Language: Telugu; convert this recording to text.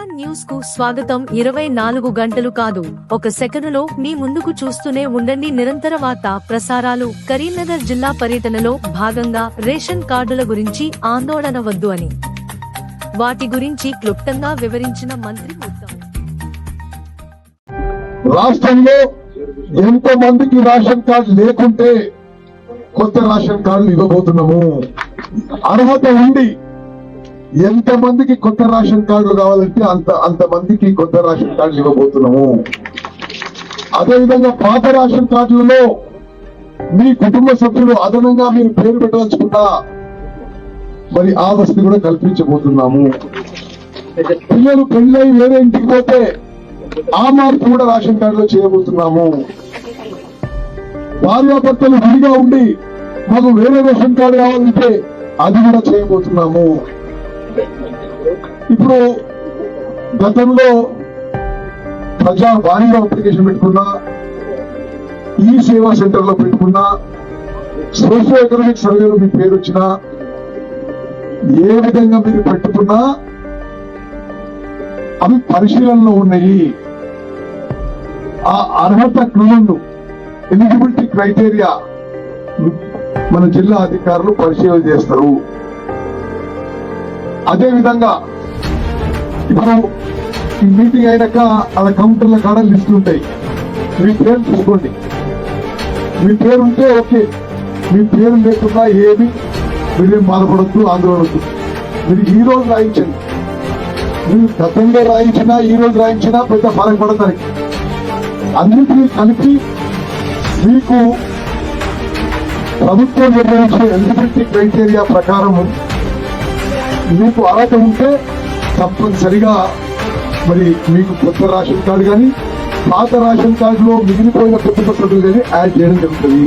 న్యూస్కు స్వాగతం. ఇరవై నాలుగు గంటలు కాదు. ఒక సెకనులో మీ ముందుకు చూస్తూనే ఉండండి. నిరంతర వార్త ప్రసారాలు. కరీంనగర్ జిల్లా పర్యటనలో భాగంగా రేషన్ కార్డుల గురించి ఆందోళన వద్దు అని. వాటి గురించి క్లుప్తంగా వివరించిన మంత్రి రాష్ట్రంలో ఎంత మందికి రేషన్ కార్డు లేకుంటే కొత్త రేషన్ కార్డులు ఇవ్వబోతున్నాము? అర్హత ఉండి ఎంత మందికి కొత్త రేషన్ కార్డులు కావాలంటే అంత అంత మందికి కొత్త రేషన్ కార్డులు ఇవ్వబోతున్నాము. అదేవిధంగా పాత రేషన్ కార్డులలో మీ కుటుంబ సభ్యులు అదనంగా మీరు పేరు పెట్టదలుచుకున్నా మరి ఆ వసతి కూడా కల్పించబోతున్నాము. పిల్లలు పెళ్ళై వేరే ఇంటికి పోతే ఆ మార్పు కూడా రేషన్ కార్డులో చేయబోతున్నాము. భార్యాభర్తలు విడిగా ఉండి మాకు వేరే రేషన్ కార్డు కావాలంటే అది కూడా చేయబోతున్నాము. ఇప్పుడు గతంలో ప్రజా వాణిలో అప్లికేషన్ పెట్టుకున్నా ఈ సేవా సెంటర్లో పెట్టుకున్నా సోషియో ఎకనామిక్ సర్వేలో మీ పేరు వచ్చినా ఏ విధంగా మీరు పెట్టుకున్నా అవి పరిశీలనలో ఉన్నాయి. ఆ అర్హత క్రమంలో ఎలిజిబిలిటీ క్రైటీరియా మన జిల్లా అధికారులు పరిశీలన చేస్తారు. అదే విధంగా ఇప్పుడు ఈ మీటింగ్ అయినాక అలా కౌంటర్ల కాడ లిస్టులు ఉంటాయి మీ పేరు చూసుకోండి. మీ పేరు ఉంటే ఓకే. మీ పేరు లేకుండా ఏమి మీరేం బాధపడద్దు ఆందోళనకు మీరు ఈ రోజు రాయించండి. మీరు గతంలో రాయించినా ఈ రోజు రాయించినా పెద్ద ఫరక పడతానికి అన్నిటినీ కలిపి మీకు ప్రభుత్వం నిర్వహించే ఎలిజిబిలిటీ క్రైటీరియా ప్రకారం మీకు అర్హత ఉంటే తప్పనిసరిగా మరి మీకు కొత్త రేషన్ కార్డు కానీ పాత రేషన్ కార్డులో మిగిలిపోయిన కొత్త పద్ధతులు కానీ యాడ్ చేయడం జరుగుతుంది.